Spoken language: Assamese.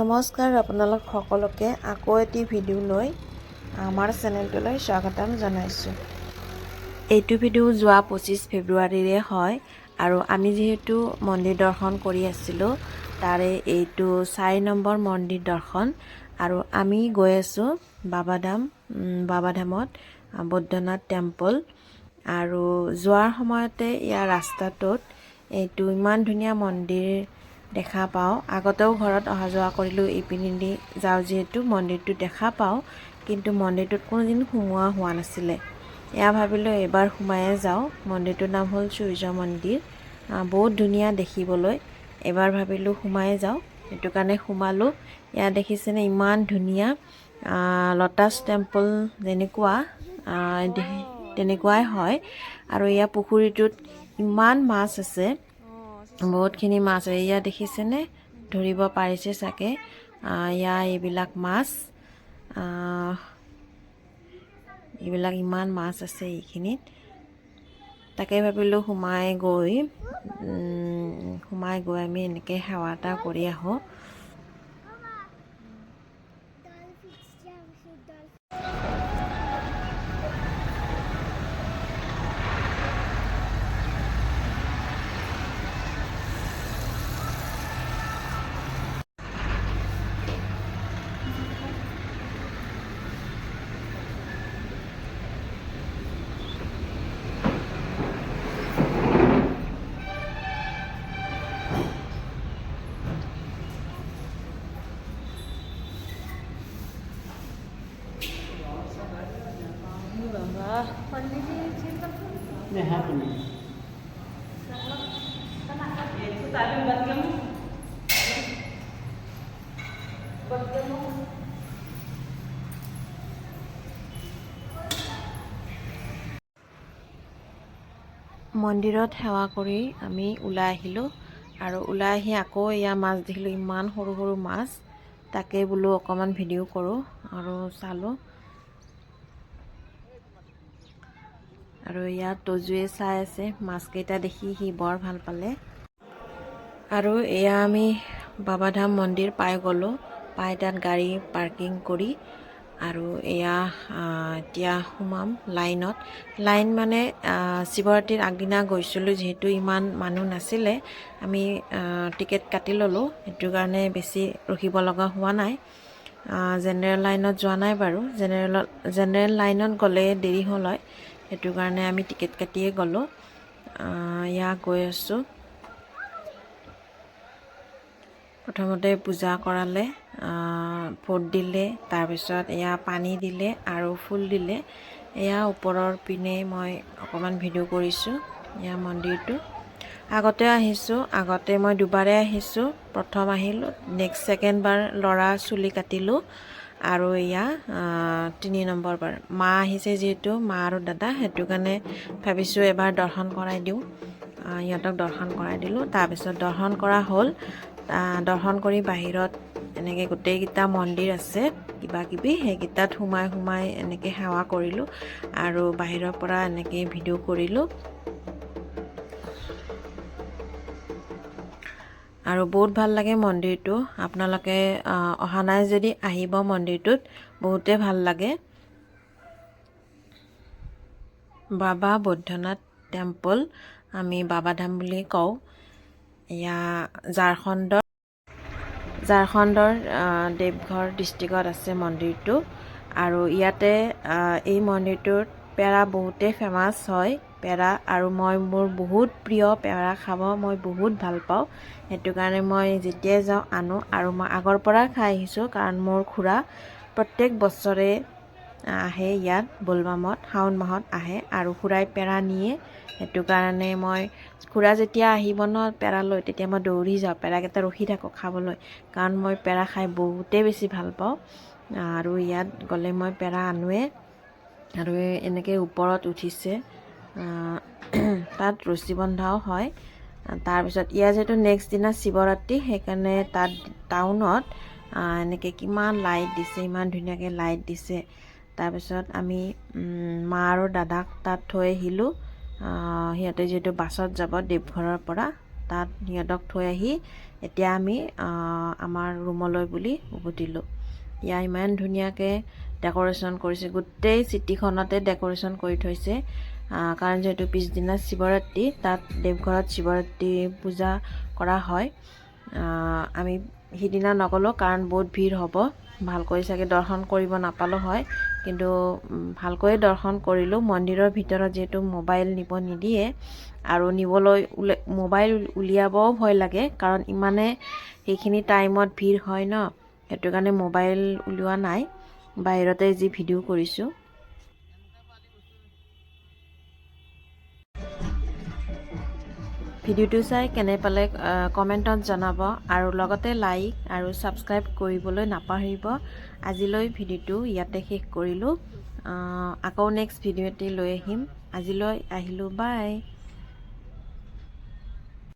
নমস্কাৰ, আপোনালোক সকলোকে আকৌ এটি ভিডিঅ' লৈ আমাৰ চেনেলটোলৈ স্বাগতম জনাইছোঁ। এইটো ভিডিঅ' যোৱা পঁচিছ ফেব্ৰুৱাৰীৰে হয় আৰু আমি যিহেতু মন্দিৰ দৰ্শন কৰি আছিলোঁ, তাৰে এইটো চাৰি নম্বৰ মন্দিৰ দৰ্শন আৰু আমি গৈ আছোঁ বাবাধাম বাবাধামত, বৈদ্যনাথ টেম্পল আৰু যোৱাৰ সময়তে ইয়াৰ ৰাস্তাটোত এইটো ইমান ধুনীয়া মন্দিৰ দেখা পাওঁ। আগতেও ঘৰত অহা যোৱা কৰিলোঁ ইপিনেদি যাওঁ যিহেতু মন্দিৰটো দেখা পাওঁ কিন্তু মন্দিৰটোত কোনোদিন সোমোৱা হোৱা নাছিলে। এয়া ভাবিলোঁ এইবাৰ সোমায়ে যাওঁ। মন্দিৰটোৰ নাম হ'ল সূৰ্য মন্দিৰ। বহুত ধুনীয়া দেখিবলৈ। এবাৰ ভাবিলোঁ সোমায়ে যাওঁ। সেইটো কাৰণে সোমালোঁ। ইয়াত দেখিছেনে? ইমান ধুনীয়া। লটাছ টেম্পল যেনেকুৱা তেনেকুৱাই হয়। আৰু ইয়াৰ পুখুৰীটোত ইমান মাছ আছে। বহুতখিনি মাছ এয়া দেখিছেনে? ধৰিব পাৰিছে চাগে। এয়া এইবিলাক মাছ। এইবিলাক ইমান মাছ আছে এইখিনিত। তাকে ভাবিলোঁ সোমাই গৈ সোমাই গৈ আমি এনেকৈ সেৱা এটা কৰি আহোঁ। মন্দিৰত সেৱা কৰি আমি ওলাই আহিলোঁ আৰু ওলাই আহি আকৌ এয়া মাছ দেখিলোঁ। ইমান সৰু সৰু মাছ। তাকে বোলো অকণমান ভিডিঅ' কৰোঁ আৰু চালোঁ। আৰু ইয়াত তজুৱে চাই আছে মাছকেইটা দেখি সি বৰ ভালো পালে। আৰু এয়া আমি বাবাধাম মন্দিৰ পাই গ'লোঁ, পাই তাত গাড়ী পাৰ্কিং কৰি আৰু এয়া এতিয়া সোমাম লাইনত। লাইন মানে শিৱৰাত্ৰিৰ আগদিনা গৈছিলোঁ, যিহেতু ইমান মানুহ নাছিলে। আমি টিকেট কাটি ল'লোঁ, সেইটো কাৰণে বেছি ৰখিব লগা হোৱা নাই। জেনেৰেল লাইনত যোৱা নাই বাৰু। জেনেৰেলত জেনেৰেল লাইনত গ'লে দেৰি হ'ল হয়। সেইটো কাৰণে আমি টিকেট কাটিয়ে গ'লোঁ। এয়া গৈ আছোঁ। প্ৰথমতে পূজা কৰালে ভোট দিলে তাৰপিছত এয়া পানী দিলে আৰু ফুল দিলে। এয়া ওপৰৰ পিনে মই অকণমান ভিডিঅ' কৰিছোঁ এয়া মন্দিৰটো। আগতে আহিছোঁ আগতে মই দুবাৰে আহিছোঁ প্ৰথম আহিলোঁ নেক্সট ছেকেণ্ডবাৰ ল'ৰা চুলি কাটিলোঁ। আৰু এয়া তিনি নম্বৰবাৰ মা আহিছে যিহেতু মা আৰু দাদা সেইটো কাৰণে ভাবিছোঁ এবাৰ দৰ্শন কৰাই দিওঁ। আহ, ইহঁতক দৰ্শন কৰাই দিলোঁ। তাৰপিছত দৰ্শন কৰা হ'ল। দৰ্শন কৰি বাহিৰত এনেকৈ গোটেইকেইটা মন্দিৰ আছে কিবা কিবি সেইকেইটাত সোমাই সোমাই এনেকৈ সেৱা কৰিলোঁ। আৰু বাহিৰৰ পৰা এনেকৈ ভিডিঅ' কৰিলোঁ। আৰু বহুত ভালো লাগে মন্দিৰটো। আপোনালোকে অহা নাই যদি আহিব মন্দিৰটোত, বহুতে ভালো লাগে। বাবা বৈদ্যনাথ টেম্পল, আমি বাবাধাম বুলি কওঁ। এয়া ঝাৰখণ্ডৰ ঝাৰখণ্ডৰ দেৱঘৰ ডিষ্ট্ৰিক্টত আছে মন্দিৰটো। আৰু ইয়াতে এই মন্দিৰটোত পেৰা বহুতেই ফেমাছ হয়। পেৰা আৰু মই মোৰ বহুত প্ৰিয় পেৰা খাব মই বহুত ভাল পাওঁ। সেইটো কাৰণে মই যেতিয়াই যাওঁ আনো আৰু মই আগৰ পৰা খাই আহিছোঁ কাৰণ মোৰ খুৰা প্ৰত্যেক বছৰে আহে ইয়াত বলবামত শাওণ মাহত আহে আৰু খুৰাই পেৰা নিয়ে। সেইটো কাৰণে মই খুৰা যেতিয়া আহিব ন পেৰা লৈ তেতিয়া মই দৌৰি যাওঁ পেৰাকেইটা ৰখি থাকোঁ খাবলৈ কাৰণ মই পেৰা খাই বহুতেই বেছি ভাল পাওঁ। আৰু ইয়াত গ'লে মই পেৰা আনোৱে। আৰু এনেকৈ ওপৰত উঠিছে। তাত ৰছী বন্ধাও হয়। তাৰপিছত ইয়াৰ যিহেতু নেক্সট দিনা শিৱৰাত্ৰি সেইকাৰণে তাত টাউনত এনেকৈ কিমান লাইট দিছে ইমান ধুনীয়াকৈ লাইট দিছে। তাৰপিছত আমি মা আৰু দাদাক তাত থৈ আহিলোঁ। আহ, সিহঁতে যিহেতু বাছত যাব দেৱঘৰৰ পৰা তাত সিহঁতক থৈ আহি এতিয়া আমি আমাৰ ৰুমলৈ বুলি উভতিলোঁ। ইয়াৰ ইমান ধুনীয়াকৈ ডেক'ৰেশ্যন কৰিছে। গোটেই চিটিখনতে ডেক'ৰেশ্যন কৰি থৈছে। কাৰণ যিহেতু পিছদিনা শিৱৰাত্ৰি, তাত দেৱঘৰত শিৱৰাত্ৰি পূজা কৰা হয়। আমি সিদিনা নগ'লোঁ কাৰণ বহুত ভিৰ হ'ব। ভালকৈ চাগে দৰ্শন কৰিব নাপালোঁ হয়। কিন্তু ভালকৈ দৰ্শন কৰিলোঁ। মন্দিৰৰ ভিতৰত যিহেতু মোবাইল নিব নিদিয়ে আৰু নিবলৈ মোবাইল উলিয়াবও ভয় লাগে। কাৰণ ইমানে সেইখিনি টাইমত ভিৰ হয় ন। সেইটো কাৰণে মোবাইল উলিওৱা নাই। বাহিৰতে যি ভিডিঅ' কৰিছোঁ। ভিডিঅ'টো চাই কেনে পালে কমেণ্টত জনাব আৰু লগতে লাইক আৰু ছাবস্ক্ৰাইব কৰিবলৈ নাপাহৰিব। আজিলৈ ভিডিঅ'টো ইয়াতে শেষ কৰিলোঁ। আকৌ নেক্সট ভিডিঅ' এটি লৈ আহিম। আজিলৈ আহিলোঁ বাই